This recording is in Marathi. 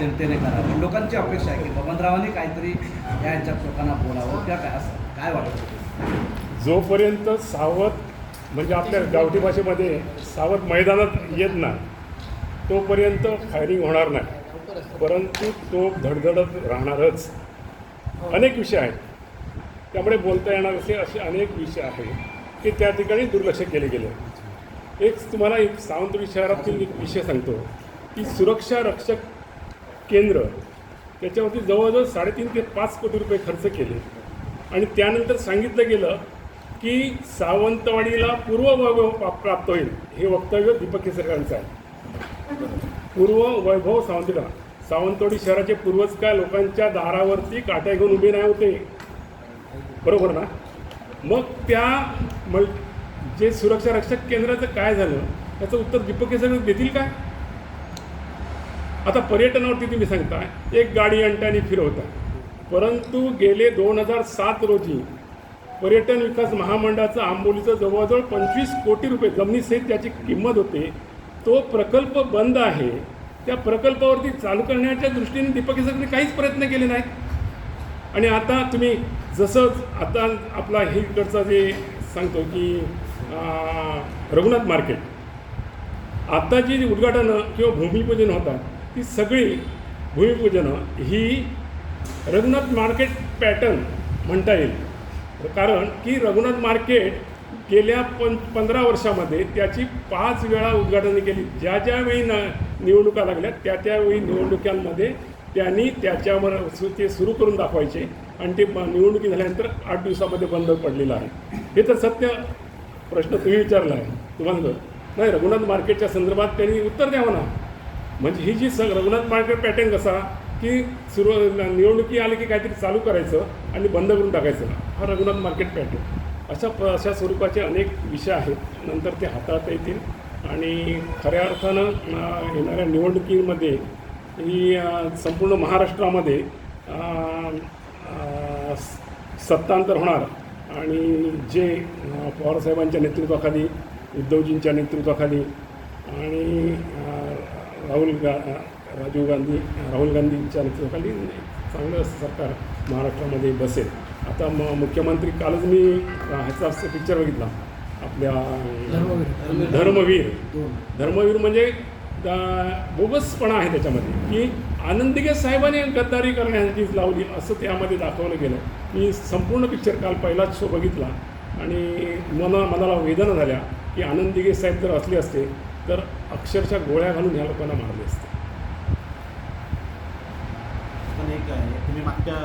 जनतेने करावे. लोकांची अपेक्षा आहे की बबनरावांनी काहीतरी या यांच्यात लोकांना बोलावं. किंवा काय असं? काय वाटतं जोपर्यंत सावध म्हणजे आपल्या गावठी भाषेमध्ये सावध मैदानात येत नाही तोपर्यंत फायरिंग होणार नाही. परंतु तो धडधडत राहणारच. अनेक विषय आहेत. त्यामुळे बोलता येणार असे असे अनेक विषय आहेत की त्या ठिकाणी दुर्लक्ष केले गेले. एक तुम्हाला एक सावंतवाडी शहरातील एक विषय सांगतो की सुरक्षा रक्षक केंद्र त्याच्यावरती जवळजवळ साडेतीन ते पाच कोटी रुपये खर्च केले. आणि त्यानंतर सांगितलं गेलं की सावंतवाडीला पूर्व वैभव प्राप्त होईल हे वक्तव्य दीपक केसरकरांचं आहे. पूर्व वैभव सावंतवाडीला. सावंतवाडी शहराचे पूर्वज काय लोकांच्या दारावरती काट्या घेऊन उभे नाही होते? बरोबर ना? मग त्या मल जे सुरक्षा रक्षक केंद्राचं काय झालं? त्याचं उत्तर दीपक केसरकर देतील काय आता पर्यटनावरती तुम्ही सांगताय एक गाडी अंट्याने फिरवता परंतु गेले दोन हजार सात रोजी पर्यटन विकास महामंडळाचं आंबोलीचं जवळजवळ पंचवीस कोटी रुपये जमिनीसहित त्याची किंमत होते. तो प्रकल्प बंद आहे. त्या प्रकल्पावरती चालू करण्याच्या दृष्टीने दीपक सरकारने काहीच प्रयत्न केले नाहीत. आणि आता तुम्ही जसंच आता आपला हे इकडचा जे सांगतो की रघुनाथ मार्केट. आता जी उद्घाटनं किंवा भूमिपूजन होतात ती सगळी भूमिपूजनं ही रघुनाथ मार्केट पॅटर्न म्हणता येईल. कारण की रघुनाथ मार्केट गेल्या पं पंधरा वर्षामध्ये त्याची पाच वेळा उद्घाटनं केली. ज्या ज्यावेळी न निवडणुका लागल्या त्या त्यावेळी निवडणुकांमध्ये त्यांनी त्याच्यावर सु ते सुरू करून दाखवायचे आणि ते निवडणुकी झाल्यानंतर आठ दिवसामध्ये बंद पडलेलं आहे. हे तर सत्य प्रश्न तुम्ही विचारला आहे. तुम्हाला नाही रघुनाथ मार्केटच्या संदर्भात त्यांनी उत्तर द्यावं ना. म्हणजे ही जी सग रघुनाथ मार्केट पॅटर्न कसा की सुरू निवडणुकी आली की काहीतरी चालू करायचं आणि बंद करून टाकायचं हा रघुनाथ मार्केट पॅटर्न अशा प अशा स्वरूपाचे अनेक विषय आहेत. नंतर ते हाताळता येतील. आणि खऱ्या अर्थानं येणाऱ्या निवडणुकीमध्ये ही संपूर्ण महाराष्ट्रामध्ये स- सत्तांतर होणार. आणि जे पवारसाहेबांच्या नेतृत्वाखाली उद्धवजींच्या नेतृत्वाखाली आणि राहुल गा राजीव गांधी राहुल गांधींच्या नेतृत्वाखाली चांगलं सरकार महाराष्ट्रामध्ये बसेल. आता म मुख्यमंत्री कालच मी ह्याचा पिक्चर बघितला. आपल्या धर्मवीर. धर्मवीर म्हणजे दा- बोगसपणा आहे त्याच्यामध्ये की आनंदिगे साहेबांनी गद्दारी करण्यासाठीच लावली असं त्यामध्ये दाखवलं गेलं. मी संपूर्ण पिक्चर काल पहिलाच शो बघितला. आणि मना मनाला वेदना झाल्या की आनंदिगे साहेब जर असले असते तर अक्षरशः गोळ्या घालून ह्या लोकांना मारले असते. पण एक आहे तुम्ही मागच्या